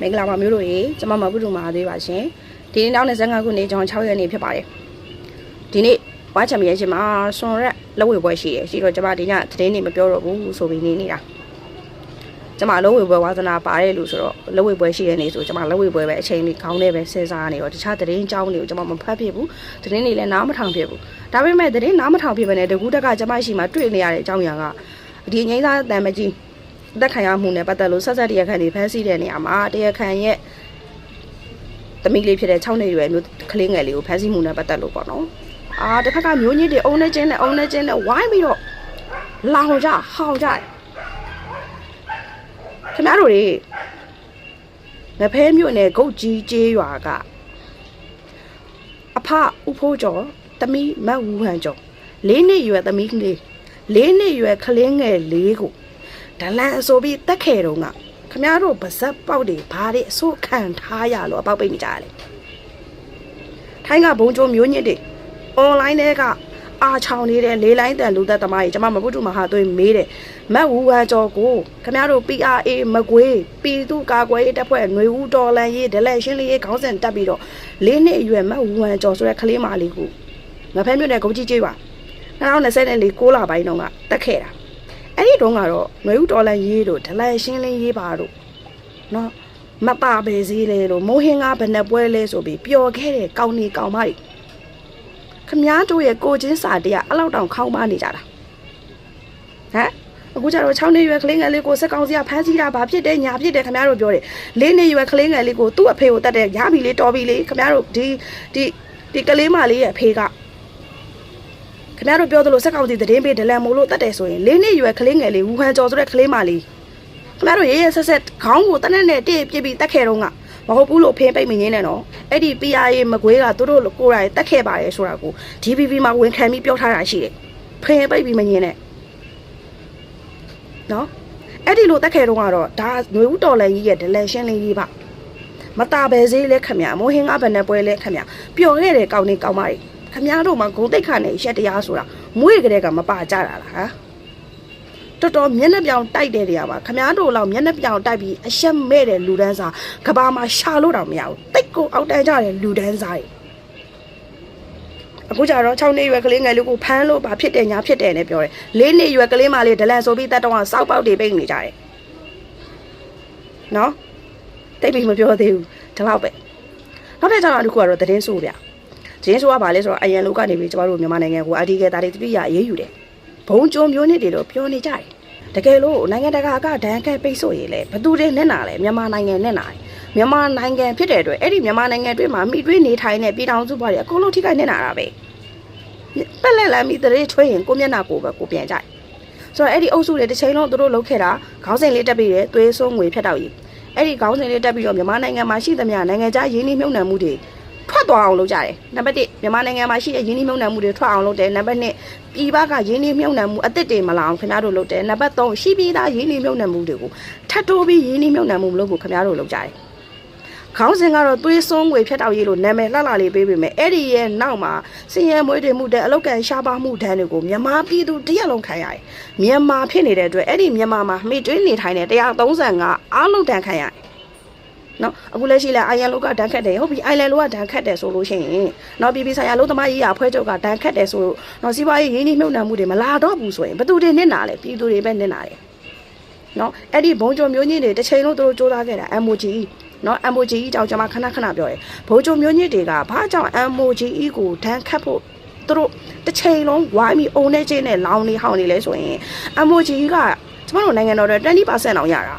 မင်္ဂလာပါမျိုးတို့ရေကျွန်မမပုဒ္ဓမာသေးပါရှင်ဒီနေ့နောက်25ခုနှစ်ကျွန်တော်6ရက်နေ့ဖြစ်ပါတယ်ဒီနေ့ဝါချမ်ပီယံရှင်မှာဆွန်ရက်လက်ဝဲပွဲရှိတယ်ရှိတော့ကျွန်မဒီညသတင်းနေမပြောတော့ဘူးဆိုပြီးနေနေတာကျွန်မလက်ဝဲပွဲဝါသနာပါတယ်လို့ဆိုတော့လက်ဝဲပွဲရှိတဲ့နေ့ဆိုကျွန်မလက်ဝဲပွဲပဲအချိန်လေးခေါင်းနဲ့ပဲစဉ်းစားနေတော့တခြားသတင်းအကြောင်းတွေကိုကျွန်မမဖတ်ဖြစ်ဘူးသတင်းတွေလည်းနားမထောင်ဖြစ်ဘူးဒါပေမဲ့သတင်းနားမထောင်ဖြစ်ပဲနဲ့တကူးတက်ကကျွန်မရှိမှတွေ့နေရတဲ့အကြောင်းအရာကဒီငိမ့်သားတန်မကြီး အသက်ခံရမှုနဲ့ပတ်သက်လို့ဆက်ဆက်တရားခံတွေဖမ်းဆီးတဲ့နေရာမှာတရားခံရဲ့သမီးလေးဖြစ်တဲ့6နှစ်ရွယ်မျိုးကလေးငယ်လေးကိုဖမ်းဆီးမှုနဲ့ပတ်သက်လို့ပေါ့နော်အာတစ်ခါကမျိုးညစ်တွေအုံနဲ့ချင်းနဲ့အုံနဲ့ချင်းနဲ့ဝိုင်းပြီးတော့လောင်ကြဟောင်ကြတယ်ခင်ဗျားတို့တွေငဖဲမြို့နယ်ဂုတ်ကြီးကျေးရွာကအဖဥဖိုးကျော်သမီးမတ်ဝူဟန်ကျော်လေးနှစ်ရွယ်သမီးကလေးလေးနှစ်ရွယ်ကလေးငယ်လေးကို ဒလန်အဆိုပြီးတက်ခဲ့တော့ကခမည်းတော်ဗဇက်ပေါက်တွေဘာတွေအဆိုးခံထားရလို့အပေါက်ပိတ်နေကြရတယ်ထိုင်းကဘုံကျိုးမျိုးညစ်တွေအွန်လိုင်းတွေကအာချောင်နေတဲ့လေးလိုင်းတန်လူသက်သမားကြီးကျွန်မမပုတုမဟာသွေးမေးတယ်မတ်ဝူဝါကျော်ကိုခမည်းတော် PRA မကွေးပြည်သူကာကွယ်ရေးတပ်ဖွဲ့ຫນွေဦးတော်လန်ရေးဒလက်ရှင်းလေးရေးခေါင်းစဉ်တက်ပြီးတော့လေးနှစ်အရွယ်မတ်ဝူဝါကျော်ဆိုတဲ့ကလေးမလေးကိုငဖဲမြို့နယ်ကုန်ကြီးကျေးပါ2024 6လပိုင်းတုန်းကတက်ခဲ့တာအဲ့ဒီ တုန်းကတော့ຫນွေဥတော်လန်ရေးတို့ဒလန်ရှင်းလင်းရေးပါတို့နော်မပါပဲစည်းလေတို့မိုးဟင်းကားဘယ်နှပွဲလဲဆိုပြီးပျော်ခဲ့တဲ့ကောင်းနေကောင်းမတွေခမားတို့ရဲ့ကိုချင်းစာတရားအလောက်တောင်ခေါင်းပါနေကြတာဟမ်အခုကျတော့6နှစ်ရွယ်ကလေးငယ်လေးကိုစက်ကောင်စီကဖမ်းဆီးတာဘာဖြစ်တယ်ညာဖြစ်တယ်ခမားတို့ပြောတယ်၄နှစ်ရွယ်ကလေးငယ်လေးကိုသူ့အဖေကိုတတ်တယ်ရပြီလေတော်ပြီလေခမားတို့ဒီဒီဒီကလေးမလေးရဲ့အဖေက ခင်ဗျားတို့ပြောသလိုစက်ကောင်စီသတင်းပေးဒလန်မို့လို့တတ်တယ်ဆိုရင်လေးနှစ်ရွယ်ကလေးငယ်လေးဝူဟန်ကျော်ဆိုတဲ့ကလေးမလေးခင်ဗျားတို့ရေးရဆက်ဆက်ခေါင်းကိုတနက်နဲ့တည့်ပြစ်ပြီးတက်ခဲ့တော့ကမဟုတ်ဘူးလို့ဖင်းပိတ်မငင်းနဲ့နော်အဲ့ဒီ PRA မကွေးကသူတို့ကိုယ်တိုင်တက်ခဲ့ပါတယ်ဆိုတာကို DPP မှာဝန်ခံပြီးပြောထားတာရှိတယ်ဖင်းပိတ်ပြီးမငင်းနဲ့နော်အဲ့ဒီလိုတက်ခဲ့တော့ကတော့ဒါຫນွေဦးတော်လန်ကြီးရဲ့ဒလန်ရှင်းလင်းကြီးပါမတာပဲစေးလဲခမရမိုးဟင်းကားဘယ်နဲ့ပွဲလဲခမရပျော်ခဲ့တယ်ကောင်းနေကောင်းပါလေ ခမရတို့မှာဂုံတိတ်ခါနဲ့ရက်တရားဆိုတာမွေးကလေးကမပါကြတာလားဟာတော်တော်မျက်နှာပြောင်တိုက်တဲ့နေရာမှာခမားတို့လောက်မျက်နှာပြောင်တိုက်ပြီးအရှက်မဲ့တဲ့လူဒန်းစားကဘာမှာရှာလို့တော့မရဘူးတိတ်ကိုအောက်တန်းကြတဲ့လူဒန်းစားတွေအခုကျတော့6နှစ်ရွယ်ကလေးငယ်လေးကိုဖမ်းလို့ဘာဖြစ်တယ်ညာဖြစ်တယ်နဲ့ပြောတယ်၄နှစ်ရွယ်ကလေးမလေးဒလန်ဆိုပြီးတက်တော့စောက်ပေါက်တွေပိတ်နေကြတယ်နော်တိတ်ပြီးမပြောသေးဘူးဒီလောက်ပဲနောက်တစ်ကြောင်တစ်ခုကတော့သတင်းဆိုးဗျ သတင်းဆိုးကဘာလဲဆိုတော့အရန်လူကနေပြီးကျမတို့မြန်မာနိုင်ငံကိုအဒီကတာတွေတပိရအေးအေးယူတယ်ဘုံကျုံမျိုးနစ်တွေတော့ပြောနေကြတယ်တကယ်လို့နိုင်ငံတကာကဒဏ်ခတ်ပိတ်ဆို့ရေးလဲဘသူတွေနဲ့နာလဲမြန်မာနိုင်ငံနဲ့နာတယ်မြန်မာနိုင်ငံဖြစ်တဲ့အတွက်အဲ့ဒီမြန်မာနိုင်ငံအတွင်းမှာမိတွင်းနေထိုင်တဲ့ပြည်ထောင်စုဘွားတွေအကုန်လုံးထိခိုက်နေတာတာပဲပက်လက်လမ်းမိတရေချွေးရင်ကိုမျက်နှာကိုပဲကိုပြန်ကြိုက်ဆိုတော့အဲ့ဒီအုပ်စုတွေတစ်ချိန်လုံးသူတို့လုပ်ခဲ့တာခေါင်းစဉ်လေးတက်ပြီးတယ်သွေးဆိုးငွေဖြတ်တော့ကြီးအဲ့ဒီခေါင်းစဉ်လေးတက်ပြီးတော့မြန်မာနိုင်ငံမှာရှိသမျှနိုင်ငံခြားရင်းနှီးမြှုပ်နှံမှုတွေ ထွက်သွားအောင်လုပ်ကြတယ်နံပါတ်1မြန်မာနိုင်ငံမှာရှိတဲ့ရင်းနှီးမြှုပ်နှံမှုတွေထွက်အောင်လုပ်တယ်နံပါတ်2ပြည်ပကရင်းနှီးမြှုပ်နှံမှုအသစ်တွေမလာအောင်ခင်ဗျားတို့လုပ်တယ်နံပါတ်3ရှိပြည်သားရင်းနှီးမြှုပ်နှံမှုတွေကိုထပ်တိုးပြီးရင်းနှီးမြှုပ်နှံမှုမလုပ်ဖို့ခင်ဗျားတို့လုပ်ကြတယ်ခေါင်းစဉ်ကတော့သွေးစွန်းငွေဖြတ်တောက်ရေးလို့နာမည်လှလှလေးပေးပေမဲ့အဲ့ဒီရဲ့နောက်မှာစင်ရဲမွေးတွေမှုတဲ့အလောက်ကန်ရှားပါမှုဒဏ်တွေကိုမြန်မာပြည်သူတရက်လုံးခံရတယ်မြန်မာဖြစ်နေတဲ့အတွက်အဲ့ဒီမြန်မာမှာမိတွင်းနေထိုင်တဲ့135အားလုံးတန်ခံရတယ် နော်အခုလက်ရှိလဲအိုင်ယန်လိုကဒဏ်ခတ်တယ်ဟုတ်ပြီအိုင်လန်လိုကဒဏ်ခတ်တယ်ဆိုလို့ရှိရင်နော်ပြည်ပြည်ဆိုင်ရာလုံးသမားရေးရာဖွဲ့ချုပ်ကဒဏ်ခတ်တယ်ဆိုလို့နော်စီးပွားရေးရင်းနှီးမြှုပ်နှံမှုတွေမလာတော့ဘူးဆိုရင်ဘယ်သူတွေနစ်နာလဲပြည်သူတွေပဲနစ်နာတယ်နော်အဲ့ဒီဘုံကြုံမျိုးညင်းတွေတစ်ချိန်လုံးသူတို့စူးစမ်းခဲ့တာ MOGE နော် MOGE ကြောင့်ကျွန်မခဏခဏပြောတယ်ဘုံကြုံမျိုးညင်းတွေကဘာကြောင့် MOGE ကိုဒဏ်ခတ်ဖို့သူတို့တစ်ချိန်လုံးဝိုင်းပြီးအုံနေချင်းနဲ့လောင်းနေဟောင်းနေလဲဆိုရင် MOGE ကကျမတို့နိုင်ငံတော်တွေ20%လောက်ရတာ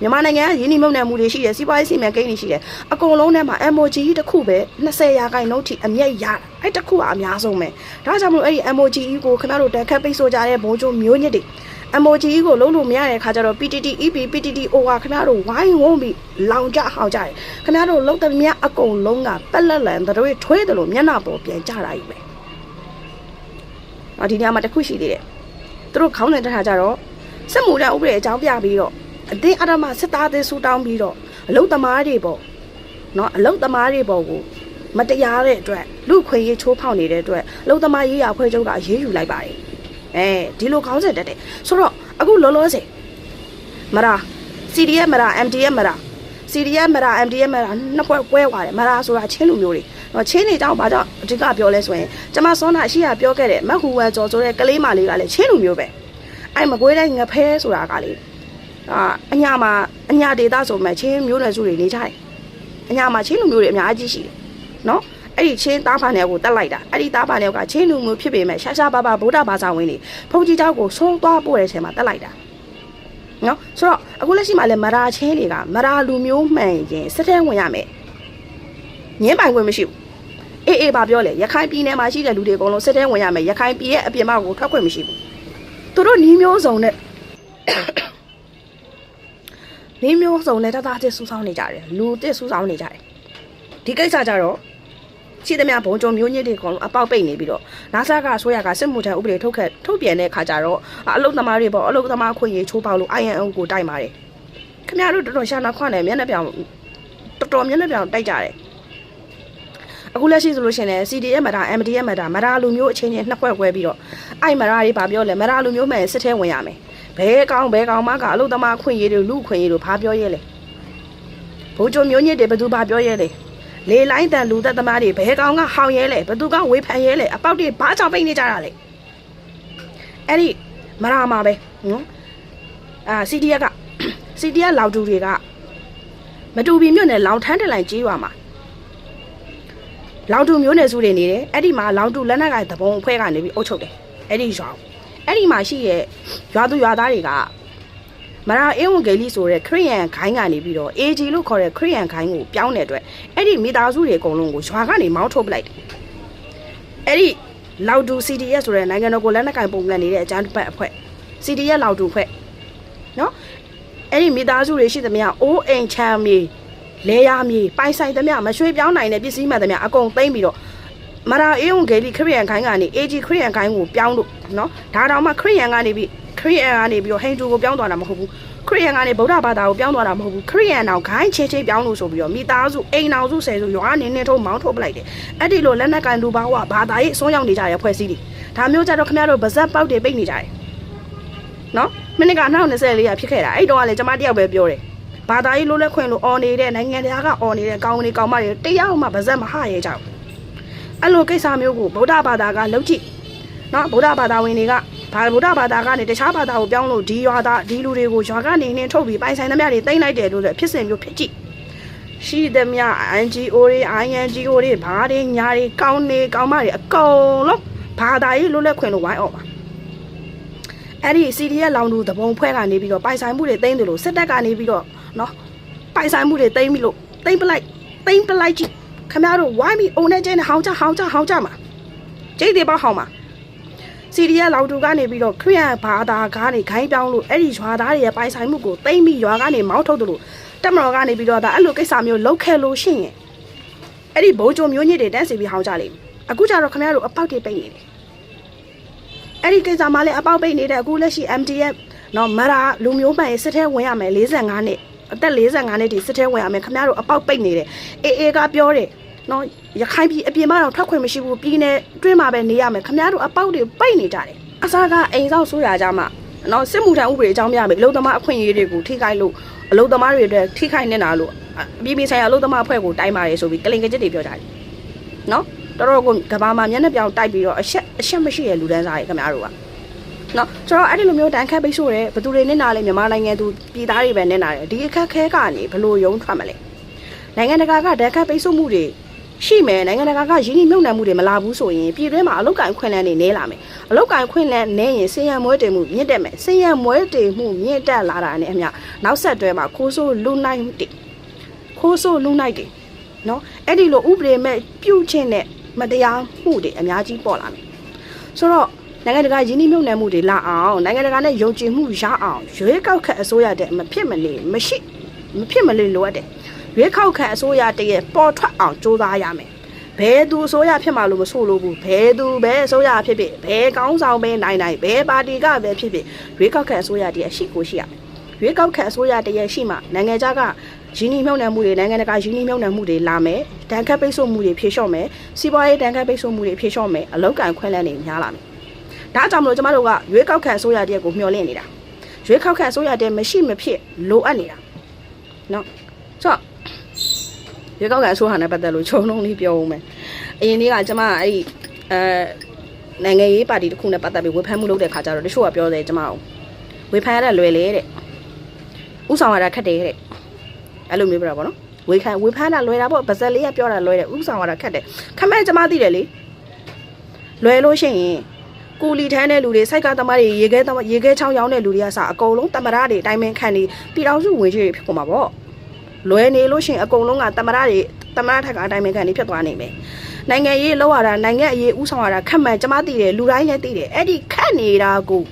မြန်မာနိုင်ငံကရင်းနှီးမြှုပ်နှံမှုတွေရှိတယ်စီးပွားရေးစီမံကိန်းတွေရှိတယ်အကုန်လုံးထဲမှာ MOGE တစ်ခုပဲ20ရာခိုင်နှုန်းထိအမြတ်ရတာအဲ့တစ်ခုကအများဆုံးပဲဒါကြောင့်မလို့အဲ့ဒီ MOGE ကိုခဏတို့တန်ခတ်ပိတ်ဆို့ကြတဲ့ဘုံကျိုးမျိုးညစ်တွေ MOGE ကိုလုံးလို့မရတဲ့အခါကျတော့ PTT EP PTT OR ခင်ဗျားတို့ဝိုင်းဝန်းပြီးလောင်ကြဟောက်ကြတယ်ခင်ဗျားတို့လုံးသမျှအကုန်လုံးကပက်လက်လန်တို့ထွေးတယ်လို့မျက်နှာပေါ်ပြန်ကြတာကြီးပဲ။အော်ဒီနေရာမှာတစ်ခုရှိသေးတယ်။သူတို့ခေါင်းနဲ့တက်ထားကြတော့စစ်မှုထမ်းဥပဒေအကြောင်းပြပြီးတော့ အတင်းအဓမ္မစစ်သားသေးဆူတောင်းပြီးတော့အလုတ်သမားတွေပေါ့နော်အလုတ်သမားတွေပေါ့ကိုမတရားတဲ့အတွက်လူခွေရေးချိုးဖောက်နေတဲ့အတွက်အလုတ်သမားရေးရဖွဲ့ချုပ်ကအရေးယူလိုက်ပါတယ်။အဲဒီလိုခေါင်းစဉ်တက်တယ်ဆိုတော့အခုလောလောဆယ်မရာ CDF မရာ MDF မရာ CDF မရာ MDF မရာနှစ်ဖွဲ့ကွဲသွားတယ်မရာဆိုတာချင်းလူမျိုးတွေတော့ချင်းနေကြောင်းဘာကြောင့်အဓိကပြောလဲဆိုရင်ကျမစောနာအရှိရပြောခဲ့တဲ့မက်ဟူဝမ်ကျော်ဆိုတဲ့ကလေးမလေးကလည်းချင်းလူမျိုးပဲအဲ့မကွေးတိုင်းငဖဲဆိုတာကလေ အာအညာမှာအညာဒေတာဆိုမှချင်းမျိုးနွယ်စုတွေနေကြတယ်အညာမှာချင်းလူမျိုးတွေအများကြီးရှိတယ်နော်အဲ့ဒီချင်းသားဖာနယ်ကိုတက်လိုက်တာအဲ့ဒီသားဖာနယ်ကချင်းလူမျိုးဖြစ်ပေမဲ့ရှာရှာပါပါဗုဒ္ဓဘာသာဝင်တွေဖုန်ကြီးเจ้าကိုဆုံးသွားပို့တဲ့အချိန်မှာတက်လိုက်တာနော်ဆိုတော့အခုလက်ရှိမှာလည်းမရာချင်းတွေကမရာလူမျိုးမှန်ရင်စစ်ထဲဝင်ရမယ်ငင်းပိုင်ခွင့်မရှိဘူးအေးအေးပါပြောလေရခိုင်ပြည်နယ်မှာရှိတဲ့လူတွေအကုန်လုံးစစ်ထဲဝင်ရမယ်ရခိုင်ပြည်ရဲ့အပြင်ဘက်ကိုထွက်ခွင့်မရှိဘူးသူတို့နီးမျိုးစုံနဲ့ နီးမျိုးစုံနဲ့တသားတစ်ဆူဆောင်းနေကြတယ်လူတစ်ဆူဆောင်းနေကြတယ်ဒီကိစ္စကြတော့ရှိသမျှဘုံကြုံမျိုးညစ်တွေအကုန်လုံးအပေါက်ပိတ်နေပြီးတော့နာဆာကဆိုရကစစ်မှုထမ်းဥပဒေထုတ်ခဲ့ထုတ်ပြန်တဲ့အခါကျတော့အလုတ်သမားတွေပေါ့အလုတ်သမားခွင့်ရေးချိုးပေါက်လို့ INO ကိုတိုက်ပါတယ်ခင်ဗျားတို့တော်တော်ရှာနာခွနဲ့မျက်နှာပြောင်တော်တော်မျက်နှာပြောင်တိုက်ကြတယ်အခုလက်ရှိဆိုလို့ရှိရင်လည်း CDF မတာ MDF မတာမတာလူမျိုးအချင်းချင်းနှစ်ခွက်ခွဲပြီးတော့အဲ့မတာတွေဗာပြောလဲမတာလူမျိုးမှန်စစ်ထဲဝင်ရမယ် ဘဲကောင်းဘဲကောင်းမကအလုတ်သမားခွင့်ရေးတွေလူခွင့်ရေးတွေဘာပြောရဲလဲဘိုးချုံမျိုးညစ်တွေဘယ်သူဘာပြောရဲလဲလေလိုင်းတန်လူသက်သမားတွေဘဲကောင်းကဟောင်ရဲလဲဘယ်သူကဝေဖန်ရဲလဲအပေါက်တွေဘာကြောင့်ပိတ်နေကြတာလဲအဲ့ဒီမရာမှာပဲနော်အာ CDF က CDF လောက်တူတွေကမတူပီမြို့နယ်လောင်ထန်းတလိုင်ကြီးရွာမှာလောင်တူမျိုးနယ်စုတွေနေတယ်အဲ့ဒီမှာလောင်တူလက်နက်ကသဘုံအဖွဲ့ကနေပြီးအုပ်ချုပ်တယ်အဲ့ဒီရွာကို အဲ့ဒီမှာရှိရဲ့ရွာသူရွာသားတွေကမရာအင်းဝန်ဂေလီဆိုတဲ့ခရီးယန်ခိုင်းကနေပြီးတော့ AG လို့ခေါ်တဲ့ခရီးယန်ခိုင်းကိုပြောင်းတဲ့အတွက်အဲ့ဒီမိသားစုတွေအကုန်လုံးကိုရွာကနေမောင်းထုတ်ပလိုက်တယ်အဲ့ဒီလောက်တူ CDS ဆိုတဲ့နိုင်ငံတော်ကိုလက်နက်ကင်ပုံကန်နေတဲ့အကြမ်းဖက်အဖွဲ့ CDS လောက်တူဖွဲ့နော်အဲ့ဒီမိသားစုတွေရှိသမျှအိုးအိမ်ချမ်းမြေလဲရမြေပိုင်ဆိုင်သမျှမရွှေပြောင်းနိုင်တဲ့ပစ္စည်းမှန်သမျှအကုန်သိမ်းပြီးတော့ မရာအေးုံဂေလီခရီးယန်ခိုင်းကနေ AG ခရီးယန်ခိုင်းကိုပြောင်းလို့နော်ဒါတောင်မှခရီးယန်ကနေပြီးခရီးယန်ကနေပြီးတော့ဟိန္ဒူကိုပြောင်းသွားတာမဟုတ်ဘူးခရီးယန်ကနေဗုဒ္ဓဘာသာကိုပြောင်းသွားတာမဟုတ်ဘူးခရီးယန်တော့ဂိုင်းချေချေပြောင်းလို့ဆိုပြီးတော့မိသားစုအိမ်အောင်စုဆယ်စုရွာနေနေထုံးမောင်းထုတ်ပလိုက်တယ်အဲ့ဒီလိုလက်နက်ကန်လူပါဝဘာသာရေးအစွန်းရောက်နေကြတဲ့ဖွဲ့စည်းတွေဒါမျိုးကြတော့ခင်ဗျားတို့ဗဇက်ပေါက်တွေပိတ်နေကြတယ်နော်မိနစ်က2024ရဖြစ်ခဲ့တာအဲ့တော့ကလေကျမတယောက်ပဲပြောတယ်ဘာသာရေးလို့လက်ခွင့်လို့អော်နေတဲ့နိုင်ငံသားကអော်နေတဲ့ကောင်းနေကောင်းမတွေတယောက်မှဗဇက်မဟရဲကြဘူး အဲ့လိုကိစ္စမျိုးကိုဗုဒ္ဓဘာသာကလုံးကြည့်နော်ဗုဒ္ဓဘာသာဝင်တွေကဘာဗုဒ္ဓဘာသာကနေတခြားဘာသာကိုပြောင်းလို့ဒီရွာသားဒီလူတွေကိုရွာကနေနှင်းထုတ်ပြီးပိုင်ဆိုင်သမျှတွေတိမ့်လိုက်တယ်လို့လည်းဖြစ်စဉ်မျိုးဖြစ်ကြည့်ရှိသမျှ NGO တွေ INGO တွေဘာတွေညာတွေကောင်းနေကောင်းမတွေအကုန်လုံးဘာသာရေးလို့လက်ခွင့်လို့ဝိုင်းអော်ပါအဲ့ဒီ CDF လောင်လူတပုံဖွဲ့ကနေပြီးတော့ပိုင်ဆိုင်မှုတွေတိမ့်တယ်လို့စစ်တပ်ကနေပြီးတော့နော်ပိုင်ဆိုင်မှုတွေတိမ့်ပြီးလို့တိမ့်ပလိုက်တိမ့်ပလိုက်ကြည့် ခင်ဗျားတို့ဝိုင်းပြီးအုံနဲ့ကျင်းနဲ့ဟောင်းကြဟောင်းကြဟောင်းကြမှာကျိတ်တွေပေါ့ဟောင်းမှာစီရီယာလောက်တူကနေပြီးတော့ခရီးယန်ဘာသာကားနေခိုင်းပြောင်းလို့အဲ့ဒီရွာသားတွေရဲ့ပိုင်ဆိုင်မှုကိုတိမ့်ပြီးရွာကနေမောင်းထုတ်တယ်လို့တက်မတော်ကနေပြီးတော့ဒါအဲ့လိုကိစ္စမျိုးလောက်ခဲ့လို့ရှိရင်အဲ့ဒီဘိုးချုံမျိုးညစ်တွေတန်းစီပြီးဟောင်းကြလိမ့်မယ်အခုကျတော့ခင်ဗျားတို့အပေါက်တွေပိတ်နေတယ်အဲ့ဒီကိစ္စမှလည်းအပေါက်ပိတ်နေတဲ့အခုလက်ရှိ MTF နော်မရာလူမျိုးမှန်ရေးစစ်ထဲဝင်ရမယ်45နှစ်အသက်45နှစ်ဒီစစ်ထဲဝင်ရမယ်ခင်ဗျားတို့အပေါက်ပိတ်နေတယ်အေးအေးကပြောတယ် နော်ရခိုင်ပြည်အပြင်မှာတော့ထွက်ခွင့်မရှိဘူးပြည်နယ်တွင်းမှာပဲနေရမယ်ခင်ဗျားတို့အပေါက်တွေပိတ်နေကြတယ်အစားကအိမ်ဆောင်ဆိုးရကြမှာနော်စစ်မှုထမ်းဥပဒေအကြောင်းပြမယ်အလုပ်သမားအခွင့်အရေးတွေကိုထိခိုက်လို့အလုပ်သမားတွေအတွက်ထိခိုက်နေတာလို့အပြည်ပြည်ဆိုင်ရာအလုပ်သမားအဖွဲ့ကိုတိုင်းပါတယ်ဆိုပြီးကလင်ကကြစ်တွေပြောကြတယ်နော်တော်တော်ကိုကဘာမှာမျက်နှာပြောင်တိုက်ပြီးတော့အချက်အချက်မရှိရလူတန်းစားတွေခင်ဗျားတို့ကနော်ကျွန်တော်အဲ့ဒီလိုမျိုးတန်ခတ်ပိတ်ဆို့တယ်ဘယ်သူတွေနဲ့နာလဲမြန်မာနိုင်ငံသူပြည်သားတွေပဲနဲ့နာတယ်ဒီအခက်ခဲကနေဘလို့ယုံထွက်မလဲနိုင်ငံတကာကတန်ခတ်ပိတ်ဆို့မှုတွေ ရှိမယ်နိုင်ငံတကာကရင်းနှီးမြှုပ်နှံမှုတွေမလာဘူးဆိုရင်ပြည်တွင်းမှာအလုတ်ကင်ခွင့်လန်းတွေနည်းလာမယ်အလုတ်ကင်ခွင့်လန်းနည်းရင်စင်ရမွဲတင်မှုမြင့်တက်မယ်စင်ရမွဲတင်မှုမြင့်တက်လာတာနဲ့အမျှနောက်ဆက်တွဲမှာခိုးဆိုးလူနိုင်တွေခိုးဆိုးလူနိုင်တွေနော်အဲ့ဒီလိုဥပဒေမဲ့ပြုတ်ချင်းနဲ့မတရားမှုတွေအများကြီးပေါ်လာမယ်ဆိုတော့နိုင်ငံတကာရင်းနှီးမြှုပ်နှံမှုတွေလာအောင်နိုင်ငံတကာနဲ့ယုံကြည်မှုရအောင်ရွေးကောက်ခတ်အစိုးရတဲ့မဖြစ်မနေမရှိမဖြစ်မနေလိုအပ်တယ် ရွေးကောက်ခတ်အစိုးရတရဲ့ပေါ်ထွက်အောင်စ조사ရမယ်ဘယ်သူအစိုးရဖြစ်မှာလို့မဆိုလို့ဘူးဘယ်သူပဲအစိုးရဖြစ်ဖြစ်ဘယ်ကောင်းဆောင်ပဲနိုင်နိုင်ဘယ်ပါတီကပဲဖြစ်ဖြစ်ရွေးကောက်ခတ်အစိုးရတရဲ့ရှိကိုရှိရမယ်ရွေးကောက်ခတ်အစိုးရတရဲ့ရှိမှနိုင်ငံခြားကရင်းနှီးမြှုပ်နှံမှုတွေနိုင်ငံတကာရင်းနှီးမြှုပ်နှံမှုတွေလာမယ်တန်ခတ်ပိတ်ဆို့မှုတွေဖြေလျှော့မယ်စီးပွားရေးတန်ခတ်ပိတ်ဆို့မှုတွေဖြေလျှော့မယ်အလောက်ကန်ခွင့်လန်းတွေများလာမယ်ဒါကြောင့်မလို့ကျမတို့ကရွေးကောက်ခံအစိုးရတရက်ကိုမျှော်လင့်နေတာရွေးကောက်ခံအစိုးရတရက်မရှိမဖြစ်လိုအပ်နေတာနော်ဆိုတော့ ရေကောက်ကန်အဆိုးဟာနဲ့ပတ်သက်လို့ခြုံလုံးလေးပြောဦးမယ်အရင်နေ့ကကျမအဲ့ဒီအဲနိုင်ငံရေးပါတီတစ်ခုနဲ့ပတ်သက်ပြီးဝေဖန်မှုလုပ်တဲ့ခါကျတော့တချို့ကပြောတယ်ကျမကိုဝေဖန်ရတဲ့လွယ်လေတဲ့ဥဆောင်ရတာခက်တယ်တဲ့အဲ့လိုမျိုးပြောတာပေါ့နော်ဝေခံဝေဖန်တာလွယ်တာပေါ့ဗဇက်လေးကပြောတာလွယ်တယ်ဥဆောင်ရတာခက်တယ်ခမဲကျမသိတယ်လေလွယ်လို့ရှိရင်ကူလီထမ်းတဲ့လူတွေစိုက်ကသမားတွေရေခဲသမားရေခဲချောင်းရောင်းတဲ့လူတွေကစအကုန်လုံးတမရတွေအတိုင်းမခံနေပြည်တော်စုဝင်ကြီးတွေဖြစ်ကုန်မှာပေါ့ လွယ်နေလို့ရှရင်အကုန်လုံးကတမရတွေတမရထက်ကအတိုင်းပဲခံနေဖြစ်သွားနိုင်မယ်နိုင်ငံရေးလောက်ရတာနိုင်ငံအရေးဥဆောင်ရတာခက်မှန်ကျမသိတယ်လူတိုင်းလည်းသိတယ်အဲ့ဒီခက်နေတာကို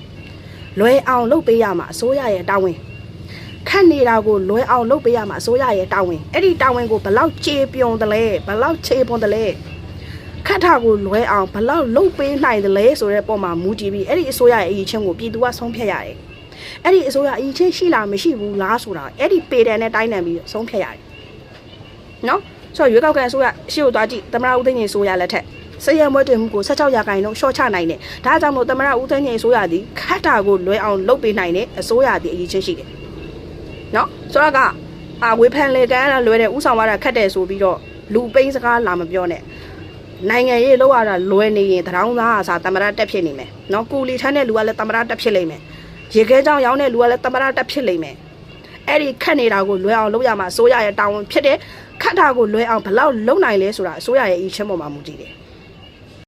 လွယ်အောင်လုပ်ပေးရမှာအစိုးရရဲ့တာဝန်ခက်နေတာကိုလွယ်အောင်လုပ်ပေးရမှာအစိုးရရဲ့တာဝန်အဲ့ဒီတာဝန်ကိုဘလောက်ခြေပြုံတယ်လဲဘလောက်ခြေပွန်တယ်လဲခက်တာကိုလွယ်အောင်ဘလောက်လုပ်ပေးနိုင်တယ်လဲဆိုတဲ့ပုံမှာမူတည်ပြီးအဲ့ဒီအစိုးရရဲ့အရေးချင်းကိုပြည်သူကဆုံးဖြတ်ရတယ် အဲ့ဒီအစိုးရအရင်ချင်းရှိလားမရှိဘူးလားဆိုတာအဲ့ဒီပေတန်နဲ့တိုင်းနံပြီးဆုံးဖြတ်ရတယ်နော်ဆိုတော့ရွေးကောက်ခံအစိုးရရှေ့ကိုသွားကြည့်သမရဦးသိန်းကြီးအစိုးရလက်ထက်စရမွဲတင်မှုကို16ရာခိုင်နှုန်းရှော့ချနိုင်တယ်ဒါကြောင့်မို့သမရဦးသိန်းကြီးအစိုးရသည်ခတ်တာကိုလွဲအောင်လုပ်ပေးနိုင်တဲ့အစိုးရသည်အရင်ချင်းရှိတယ်နော်ဆိုတော့ကအာဝေဖန်လေကန်ရလွဲတဲ့ဥဆောင်ရတာခတ်တယ်ဆိုပြီးတော့လူပိန်းစကားလာမပြောနဲ့နိုင်ငံရေးလောက်ရတာလွယ်နေရင်တရောင်းသားအစားတမရတက်ဖြစ်နေမယ်။နော်ကူလီထမ်းတဲ့လူကလည်းတမရတက်ဖြစ်လိမ့်မယ်။ ရေခဲကြောင်ရောင်းတဲ့လူကလည်းတမရတက်ဖြစ်လိမ့်မယ်။အဲ့ဒီခတ်နေတာကိုလွယ်အောင်လုပ်ရမှာအစိုးရရဲ့တာဝန်ဖြစ်တယ်။ခတ်တာကိုလွယ်အောင်ဘယ်လောက်လုပ်နိုင်လဲဆိုတာအစိုးရရဲ့အရေးချင်းပေါ်မှာမူတည်တယ်။